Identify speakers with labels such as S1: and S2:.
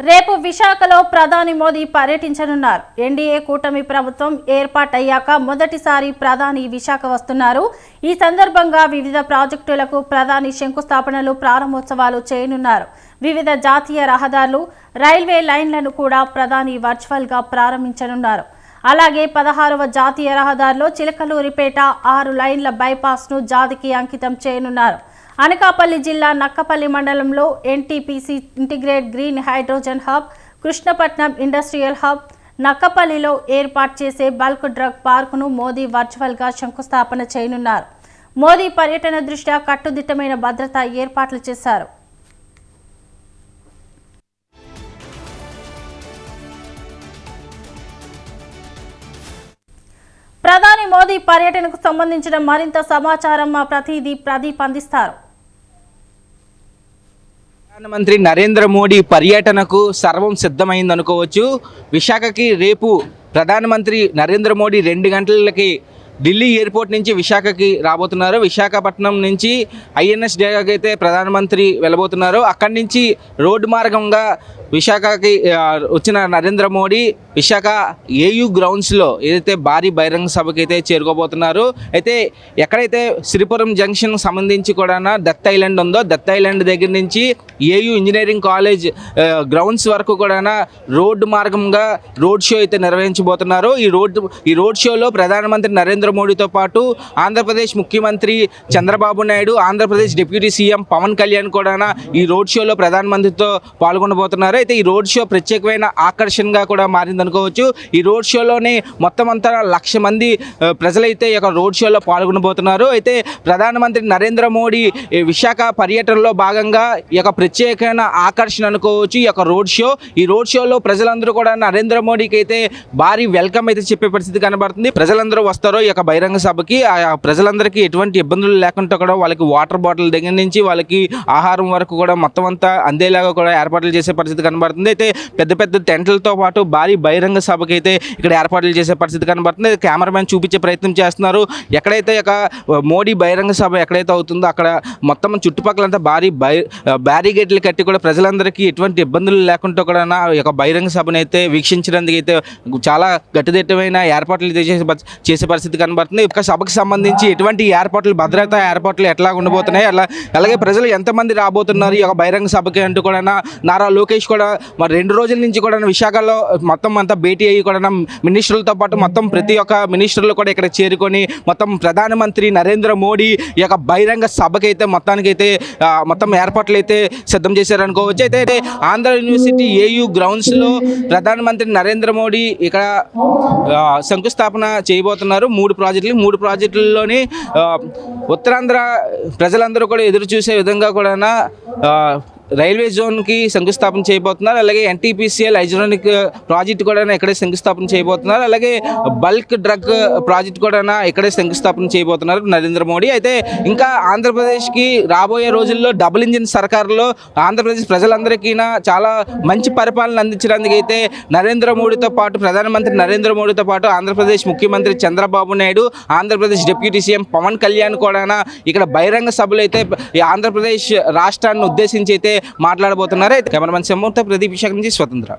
S1: రేపు విశాఖలో ప్రధాని మోదీ పర్యటించనున్నారు. ఎన్డీఏ కూటమి ప్రభుత్వం ఏర్పాటయ్యాక మొదటిసారి ప్రధాని విశాఖ వస్తున్నారు. ఈ సందర్భంగా వివిధ ప్రాజెక్టులకు ప్రధాని శంకుస్థాపనలు ప్రారంభోత్సవాలు చేయనున్నారు. వివిధ జాతీయ రహదారులు రైల్వే లైన్లను కూడా ప్రధాని వర్చువల్గా ప్రారంభించనున్నారు. అలాగే పదహారవ జాతీయ రహదారిలో చిలకలూరిపేట ఆరు లైన్ల బైపాస్ను జాతికి అంకితం చేయనున్నారు. అనకాపల్లి జిల్లా నక్కపల్లి మండలంలో NTPC integrate green hydrogen hub Krishnapatnam industrial hub నక్కపల్లిలో ఏర్పాటు చేసే బల్క్ డ్రగ్ పార్కును మోదీ వర్చువల్గా శంకుస్థాపన చేయనున్నారు. మోదీ పర్యటన దృష్ట్యా కట్టుదిట్టమైన భద్రతా ఏర్పాట్లు చేశారు. ప్రధాని మోదీ పర్యటనకు సంబంధించిన మరింత సమాచారం మా ప్రతినిధి ప్రదీప్ అందిస్తారు.
S2: ప్రధానమంత్రి నరేంద్ర మోడీ పర్యటనకు సర్వం సిద్ధమైంది అనుకోవచ్చు. విశాఖకి రేపు ప్రధానమంత్రి నరేంద్ర మోడీ రెండు గంటలకి ఢిల్లీ ఎయిర్పోర్ట్ నుంచి విశాఖకి రాబోతున్నారు. విశాఖపట్నం నుంచి ఐఎన్ఎస్ డేగాకి అయితే ప్రధానమంత్రి వెళ్ళబోతున్నారు. అక్కడి నుంచి రోడ్డు మార్గంగా విశాఖకి వచ్చిన నరేంద్ర మోడీ విశాఖ ఏయూ గ్రౌండ్స్లో ఏదైతే భారీ బహిరంగ సభకి అయితే చేరుకోబోతున్నారు అయితే ఎక్కడైతే శ్రీపురం జంక్షన్ సంబంధించి కూడా దత్ ఐలాండ్ ఉందో దత్ ఐలాండ్ దగ్గర నుంచి ఏయూ ఇంజనీరింగ్ కాలేజ్ గ్రౌండ్స్ వరకు కూడా రోడ్డు మార్గంగా రోడ్ షో అయితే నిర్వహించబోతున్నారు. ఈ రోడ్ ఈ రోడ్ షోలో ప్రధానమంత్రి నరేంద్ర మోడీతో పాటు ఆంధ్రప్రదేశ్ ముఖ్యమంత్రి చంద్రబాబు నాయుడు ఆంధ్రప్రదేశ్ డిప్యూటీ సీఎం పవన్ కళ్యాణ్ కూడా ఈ రోడ్ షోలో ప్రధానమంత్రితో పాల్గొనబోతున్నారు. అయితే ఈ రోడ్ షో ప్రత్యేకమైన ఆకర్షణగా కూడా మారింది అనుకోవచ్చు. ఈ రోడ్ షోలోనే మొత్తం అంతా లక్ష మంది ప్రజలైతే ఈ యొక్క రోడ్ షోలో పాల్గొనబోతున్నారు. అయితే ప్రధానమంత్రి నరేంద్ర మోడీ ఈ విశాఖ పర్యటనలో భాగంగా ఈ యొక్క ప్రత్యేకమైన ఆకర్షణ అనుకోవచ్చు. ఈ యొక్క రోడ్ షో ఈ రోడ్ షోలో ప్రజలందరూ కూడా నరేంద్ర మోడీకి అయితే భారీ వెల్కమ్ అయితే చెప్పే పరిస్థితి కనబడుతుంది. ప్రజలందరూ వస్తారో ఈ యొక్క బహిరంగ సభకి. ఆ ప్రజలందరికీ ఎటువంటి ఇబ్బందులు లేకుండా కూడా వాళ్ళకి వాటర్ బాటిల్ దగ్గర నుంచి వాళ్ళకి ఆహారం వరకు కూడా మొత్తం అంతా అందేలాగా కూడా ఏర్పాట్లు చేసే పరిస్థితి కనబడుతుంది. అయితే పెద్ద పెద్ద టెంట్లతో పాటు భారీ బహిరంగ సభకి అయితే ఇక్కడ ఏర్పాట్లు చేసే పరిస్థితి కనబడుతుంది. కెమెరామెన్ చూపించే ప్రయత్నం చేస్తున్నారు. ఎక్కడైతే ఒక మోడీ బహిరంగ సభ ఎక్కడైతే అవుతుందో అక్కడ మొత్తం చుట్టుపక్కలంతా భారీ బై బ్యారిగేట్లు కట్టి కూడా ప్రజలందరికీ ఎటువంటి ఇబ్బందులు లేకుండా కూడా యొక్క బహిరంగ సభను అయితే వీక్షించడానికి అయితే చాలా గట్టిదిట్టమైన ఏర్పాట్లు అయితే చేసే పరి- చేసే పరిస్థితి కనబడుతుంది. ఒక సభకు సంబంధించి ఎటువంటి ఏర్పాట్లు భద్రతా ఏర్పాట్లు ఎట్లా ఉండబోతున్నాయి అలా అలాగే ప్రజలు ఎంతమంది రాబోతున్నారు ఈ యొక్క బహిరంగ సభకి అంటూ కూడా నారా లోకేష్ కూడా మరి రెండు రోజుల నుంచి కూడా విశాఖలో మొత్తం అంతా భేటీ అయ్యి కూడా మినిస్టర్లతో పాటు మొత్తం ప్రతి ఒక్క మినిస్టర్లు కూడా ఇక్కడ చేరుకొని మొత్తం ప్రధానమంత్రి నరేంద్ర మోడీ ఈ యొక్క బహిరంగ సభకి అయితే మొత్తానికైతే మొత్తం ఏర్పాట్లు అయితే సిద్ధం చేశారనుకోవచ్చు. అయితే అయితే ఆంధ్ర యూనివర్సిటీ ఏయూ గ్రౌండ్స్లో ప్రధానమంత్రి నరేంద్ర మోడీ ఇక్కడ శంకుస్థాపన చేయబోతున్నారు. మూడు ప్రాజెక్టులు మూడు ప్రాజెక్టుల్లోని ఉత్తరాంధ్ర ప్రజలందరూ కూడా ఎదురు చూసే విధంగా కూడా రైల్వే జోన్కి శంకుస్థాపన చేయబోతున్నారు. అలాగే ఎన్టీపీసీఎల్ హైడ్రోనిక్ ప్రాజెక్ట్ కూడా ఇక్కడే శంకుస్థాపన చేయబోతున్నారు. అలాగే బల్క్ డ్రగ్ ప్రాజెక్ట్ కూడా ఇక్కడే శంకుస్థాపన చేయబోతున్నారు నరేంద్ర మోడీ. అయితే ఇంకా ఆంధ్రప్రదేశ్కి రాబోయే రోజుల్లో డబుల్ ఇంజిన్ సర్కారులో ఆంధ్రప్రదేశ్ ప్రజలందరికీ చాలా మంచి పరిపాలన అందించడానికి అయితే నరేంద్ర మోడీతో పాటు ప్రధానమంత్రి నరేంద్ర మోడీతో పాటు ఆంధ్రప్రదేశ్ ముఖ్యమంత్రి చంద్రబాబు నాయుడు ఆంధ్రప్రదేశ్ డిప్యూటీ సీఎం పవన్ కళ్యాణ్ కూడా ఇక్కడ బహిరంగ సభలు అయితే ఈ ఆంధ్రప్రదేశ్ రాష్ట్రాన్ని ఉద్దేశించి అయితే మాట్లాడబోతున్నారు. అయితే కెమెరామెన్ సెమ్మూర్త ప్రదీప్ విశాఖ నుంచి స్వతంత్ర.